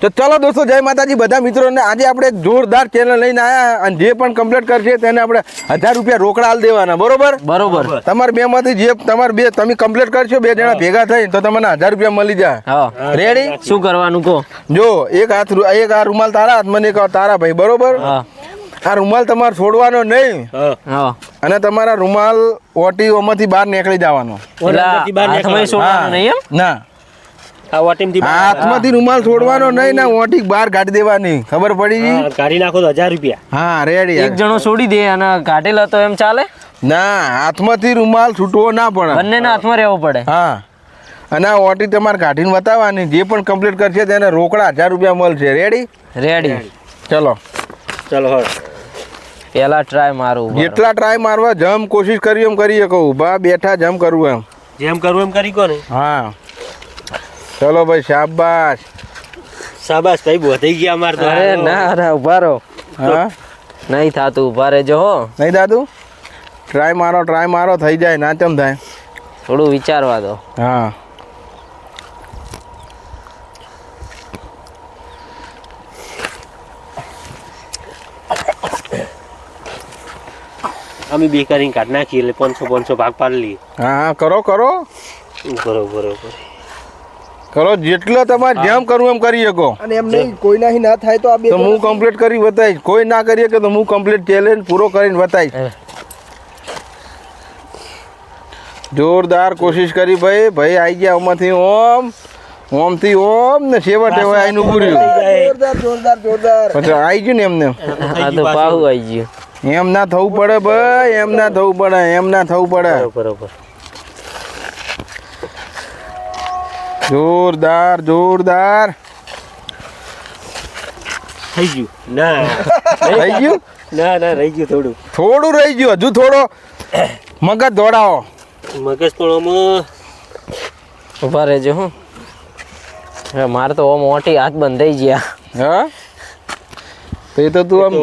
તો ચલો દોસ્તો જય માતાજી. બધા મિત્રોને આજે આપણે જોરદાર ચેનલ લઈને આવ્યા અને જે પણ કમ્પ્લીટ કરશે તેને આપણે હજાર રૂપિયા રોકડા હાલ દેવાના. બરોબર? બરોબર. તમારે બે માંથી જે તમારે બે તમે કમ્પ્લીટ કરશો બે જણા ભેગા થઈ તો તમને હજાર રૂપિયા મળી જાય. રેડી શું કરવાનું કહો? જો એક હાથ રૂ- એક આ રૂમાલ તારા હાથમાં ને એક તારા ભાઈ. બરોબર? આ રૂમાલ તમારે છોડવાનો નહીં. અને તમારા રૂમાલ ઓટીઓમાંથી બહાર નીકળી જવાનો. એટલે હાથમાં છોડવાનું નહીં એમ? ના. આ હાથમાંથી રૂમાલ છોડવાનો નહીં ના ઓટી બહાર કાઢી દેવાની. ખબર પડી? ગઈ કાઢી નાખો તો હજાર રૂપિયા. હા રેડી એક જણો છોડી દે અને કાઢેલો તો એમ ચાલે? ના હાથમાંથી રૂમાલ છૂટવો ના પડે. બંનેના હાથમાં રહેવો પડે. હા. અને આ ઓટી તમારે કાઢીને બતાવવાની જે પણ કમ્પ્લીટ કરશે તેને રોકડા હજાર રૂપિયા મળશે. રેડી રેડી ચલો. ચલો હળ પહેલા ટ્રાય મારું જેટલા ટ્રાય મારવા જમ કોશિશ કરી એમ કરી શકો બા બેઠા જમ કરવું એમ. જેમ કરવું એમ કરી કોને? હા. ચલો ભાઈ શાબાશ. શાબાશ ભાઈ થઈ ગયા અમાર તો. અરે ના અરે ઊભા રહો. હા? નહીં થાતું ઊભા રહેજો હો. નહીં દાદુ? ટ્રાય મારો ટ્રાય મારો થઈ જાય ના ચમ થાય. થોડું વિચારવા દો. હા. અમે બે કરીને કાઢી નાખીએ એટલે પાંચસો પાંચસો ભાગ પાડી લઈએ. હા હા કરો. કરો બરોબર બરોબર કરો જેટલો તમારે જેમ કરવું એમ કરી શકો. અને એમ નહીં કોઈ નાહી ના થાય તો આ બે તો હું કમ્પ્લીટ કરી બતાવીશ. કોઈ ના કરી શકે તો હું કમ્પ્લીટ ચેલેન્જ પૂરો કરીને બતાવીશ. જોરદાર કોશિશ કરી ભાઈ. ભાઈ આવી ગયા ઓમાંથી ઓમ. ઓમથી ઓમ ને છેવટે આઈ આઈનું પૂર્યું જોરદાર જોરદાર જોરદાર પછી આવી ગયું ને એમને? આ તો પાહુ આવી ગયું. એમ ના થવું પડે ભાઈ એમ ના થવું પડે એમ ના થવું પડે. બરોબર. જોરદાર જોરદાર. થઈ ગયું. ના. થઈ ગયું? ના ના રહી ગયું થોડું. થોડું રહી ગયું હજુ થોડો મગજ દોડાવો. મગજ પણ આમાં ઊભા રહેજો હું. હવે મારે તો ઓમ મોટી હાથ બંધાઈ ગયા. હા? તો એ તો તું આમ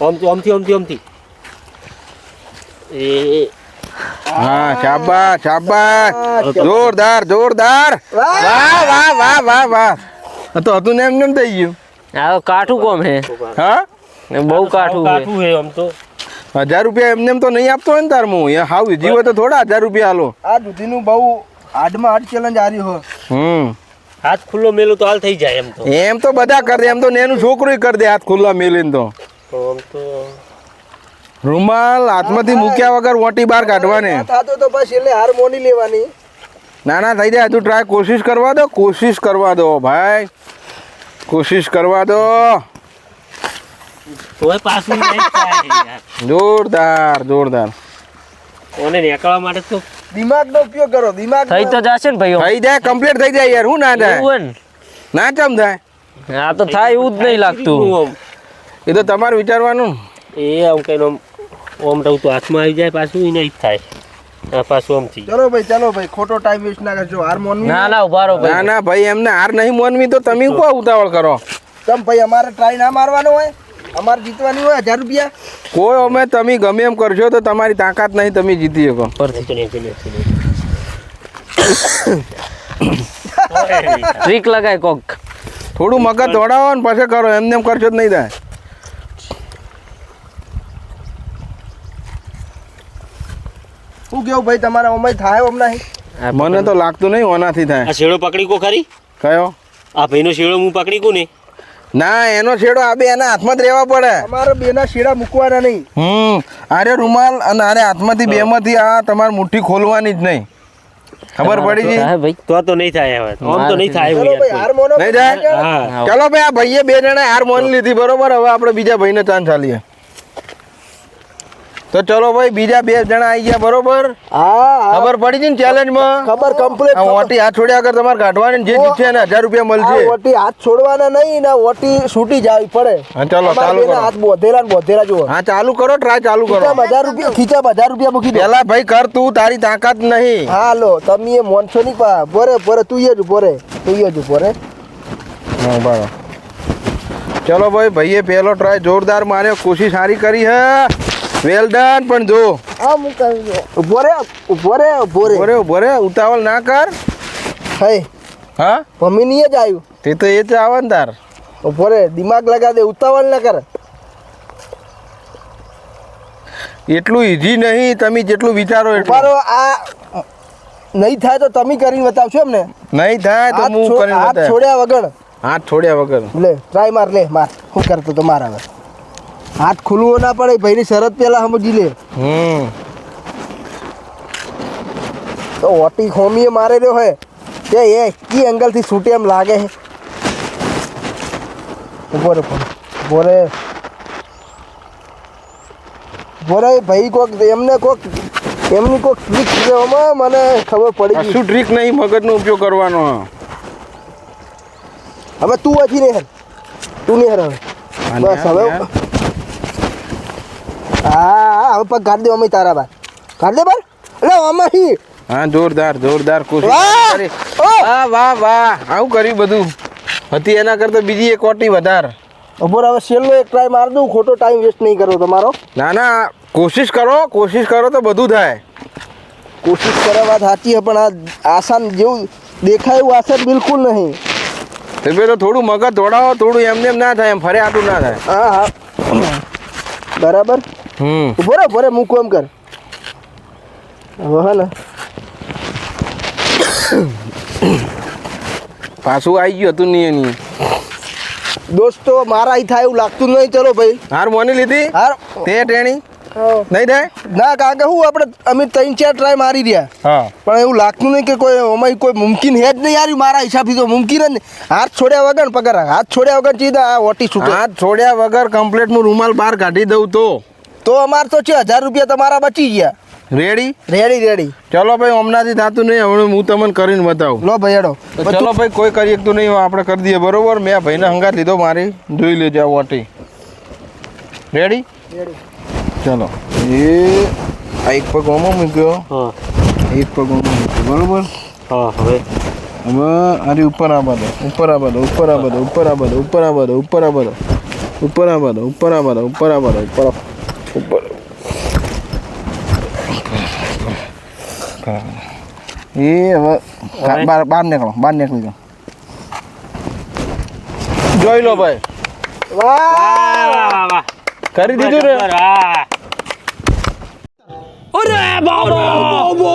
આમથી આમથી આમથી. આમથી એ હા શાબાશ શાબાશ જોરદાર જોરદાર વાહ વાહ વાહ વાહ વાહ આ તો હતું ને એમ નેમ થઈ ગયું આ તો કાઠું કોમ હે હા ને બહુ કાઠું હે કાઠું છે આમ તો હજાર રૂપિયા એમને એમ તો નહીં આપતો હોય ને તાર હું એ હાવ ઈજી હોય તો થોડા હજાર રૂપિયા હાલો આ દૂધીનું બહુ હાડમાં હાડ ચેલેન્જ આર્યું હો હમ હાથ ખુલ્લો મેલું તો હાલ થઈ જાય એમ તો એમ તો બધા કરી દે એમ તો નેનું છોકરું કરી દે હાથ ખુલ્લા મેલીને તો આમ તો રૂમાલ હાથમાંથી મૂક્યા વગર વોટી બહાર કાઢવાને. થાતો તો બસ એટલે હાર મોની લેવાની. ના ના થઈ જાય. હજુ ટ્રાય કોશિશ કરવા દો કોશિશ કરવા દો ભાઈ. કોશિશ કરવા દો. તોય પાછું નહીં થાય જોરદાર જોરદાર. ઓને નીકળવા માટે તો દિમાગનો ઉપયોગ કરો દિમાગ થઈ તો જશે ને ભાઈઓ. થઈ જાય કમ્પ્લીટ થઈ જાય યાર. હું ના થાય? ના? ચમ થાય? આ તો થાય એવું જ નહીં લાગતું. એ તો તમારે વિચારવાનું એ આમ કઈ ઓમ રહું તો હાથમાં આવી જાય પાછું એને નહીં થાય. આ પાછું આમથી ચલો ભાઈ ચલો ભાઈ ખોટો ટાઈમ વેસ્ટ ના કરજો. હાર મોનવી ના ના ઊભા રહો ના ના ભાઈ એમને હાર નહીં મોનવી તો તમે કો ઉતાવળ કરો? તમ ભાઈ અમારે ટ્રાય ના મારવાનો હોય? અમારે જીતવાની હોય હજાર રૂપિયા? કોઈ અમે તમે ગમે એમ કરશો તો તમારી તાકાત નહીં તમે જીતી શકો. ટ્રીક લગાય કોક. થોડું મગજ દોડાવો ને પછી કરો એમને એમ કરશો જ નહીં થાય. શું કેવું ભાઈ તમારા અમાય થાય એમ નહીં મને તો લાગતું નહીં ઓનાથી થાય. આ શેડો પકડી કો ખરી? કયો? આ ભાઈનો શેડો હું પકડી કો ને? ના એનો શેડો આ બે એના હાથમાં જ રહેવા પડે. અમારે બેના શેડા મૂકવાના નહીં. હમ આરે રૂમાલ અને આરે હાથમાંથી બે માંથી આ તમારે મુઠ્ઠી ખોલવાની જ નહીં. ખબર પડી ગઈ તો તો નહીં થાય હવે. આમ તો નહીં થાય ચલો ભાઈ નહીં થાય? ચલો ભાઈ આ ભાઈએ બે જણા હાર મોન લીધી. બરોબર? હવે આપણે બીજા ભાઈને ચાન્સ આલીએ તો ચલો ભાઈ બીજા બે જણા આવી ગયા બરોબર? હા ખબર પડી છે ને ચેલેન્જમાં ખબર કમ્પ્લીટ ઓટી હાથ છોડ્યા આગળ તમારે કાઢવાની જે જીતશે ને હજાર રૂપિયા મળશે. ઓટી હાથ છોડવાના નહીં ને ઓટી છૂટી જાવી પડે. હા ચાલો ચાલુ કરો. હાથ બોધેલા ને બોધેલા જુઓ. હા ચાલુ કરો ટ્રાય ચાલુ કરો. હજાર રૂપિયા ખીચા હજાર રૂપિયા મૂકી દે. પેલા ભાઈ કર તું તારી તાકાત નહીં. હા લો તમે એ મોનસો નહીં પા બોરે બોરે તું એ જ બોરે તું એ જ બોરે હા બરાબર. ચલો ભાઈ ભાઈએ પહેલો ટ્રાય જોરદાર માર્યો કોશિશ સારી કરી હે. વેલ ડન પણ જો. આ મુકાવી દો ઊભો રે ઊભો રે ઊભો રે. બોરે બોરે ઉતાવળ ના કર. હે. હા? મમ્મીની જ આવ્યું તે તો એ જ આવે ને તાર. રે દિમાગ લગા દે ઉતાવળ ના કર. એટલું ઈઝી નહીં તમે જેટલું વિચારો એટલું. આ નહીં થાય તો તમે કરીને બતાવશો એમને. નહીં થાય તો હું કરીને બતાવ છોડ્યા વગર. હાથ છોડ્યા વગર. લે ટ્રાય માર લે માર. શું કરતો તો મારા હવે. હાથ ખુલવો ના પડે ભાઈની શરત પેલા સમજી લે. હમ. તો ઓટી ખોમીએ રહ્યો હોય તે એ કી એંગલથી છૂટે એમ લાગે છે ઊભો રે ઊભો રે ઊભો રે ભાઈ કોક એમને કોક એમની કોક ટ્રીક છે મને ખબર પડી શું ટ્રીક નહીં મગજનો ઉપયોગ કરવાનો. હવે તું હજી નહીં તું નહીં હેર હવે. બસ હવે હા હવે પગ કાઢ દે અમે તારા બાર કાઢ દે બાર એટલે હી હા જોરદાર જોરદાર કોશિશ વાહ! કરી. વાહ વાહ આવું કર્યું બધું. હતી એના કરતા બીજી એક કોટી વધારે. ઊભો હવે છેલ્લો એક ટ્રાય માર દઉં ખોટો ટાઈમ વેસ્ટ નહીં કરવો તમારો. ના ના કોશિશ કરો કોશિશ કરો તો બધું થાય. કોશિશ કરવા વાત સાચી છે પણ આ આસાન જેવું દેખાય એવું આસાન બિલકુલ નહીં. તો પેલો થોડું મગજ દોડાવો થોડું એમને એમ ના થાય એમ ફરે આટલું ના થાય. હા હા. બરાબર. હમ. ઊભો રે ઊભો રે મૂકો એમ કર. હવે ને. પાછું આવી ગયું હતું નહીં એની. દોસ્તો મારા અહીં થાય એવું લાગતું નહીં. ચલો ભાઈ. હાર મોની લીધી? હાર. તે ટેણી? નહીં થાય? ના કારણ કે હું આપણે અમે ત્રણ ચાર ટ્રાય મારી રહ્યા. હા. પણ એવું લાગતું નહીં કે કોઈ અમારી કોઈ મુમકિન હે જ નહીં યાર. મારા હિસાબથી તો મુમકિન જ નહીં. હાથ છોડ્યા વગર પગાર હાથ છોડ્યા વગર ચીધા આ ઓટી છૂટે. હાથ છોડ્યા વગર કમ્પ્લેટ હું રૂમાલ બહાર કાઢી દઉં તો. તો અમાર તો છે હજાર રૂપિયા તમારા બચી ગયા રેડી રેડી રેડી ચલો ભાઈ હમણાંથી થતું નહીં હવે હું તમને કરીને બતાવું લો ભાઈ હેડો ચલો ભાઈ કોઈ કરી શકતું નહીં આપણે કરી દઈએ બરોબર મેં ભાઈને હંગાર લીધો મારી જોઈ લેજો આ વોટી રેડી ચલો એ આ એક પગ ઓમો મૂક્યો હા એક પગ ઓમો મૂક્યો બરોબર હા હવે હવે અરે ઉપર આ બધો ઉપર આ બધો ઉપર આ બધો ઉપર આ બધો ઉપર આ બધો ઉપર આ બધો ઉપર આ બધો ઉપર આ બધો ઉપર આ બધો ઉપર આ- ઉપર એ હવે હવે? બહાર નીકળો બહાર નીકળી જાઓ જોઈ લો ભાઈ વાહ વાહ વાહ વાહ કરી દીધું ને બાબો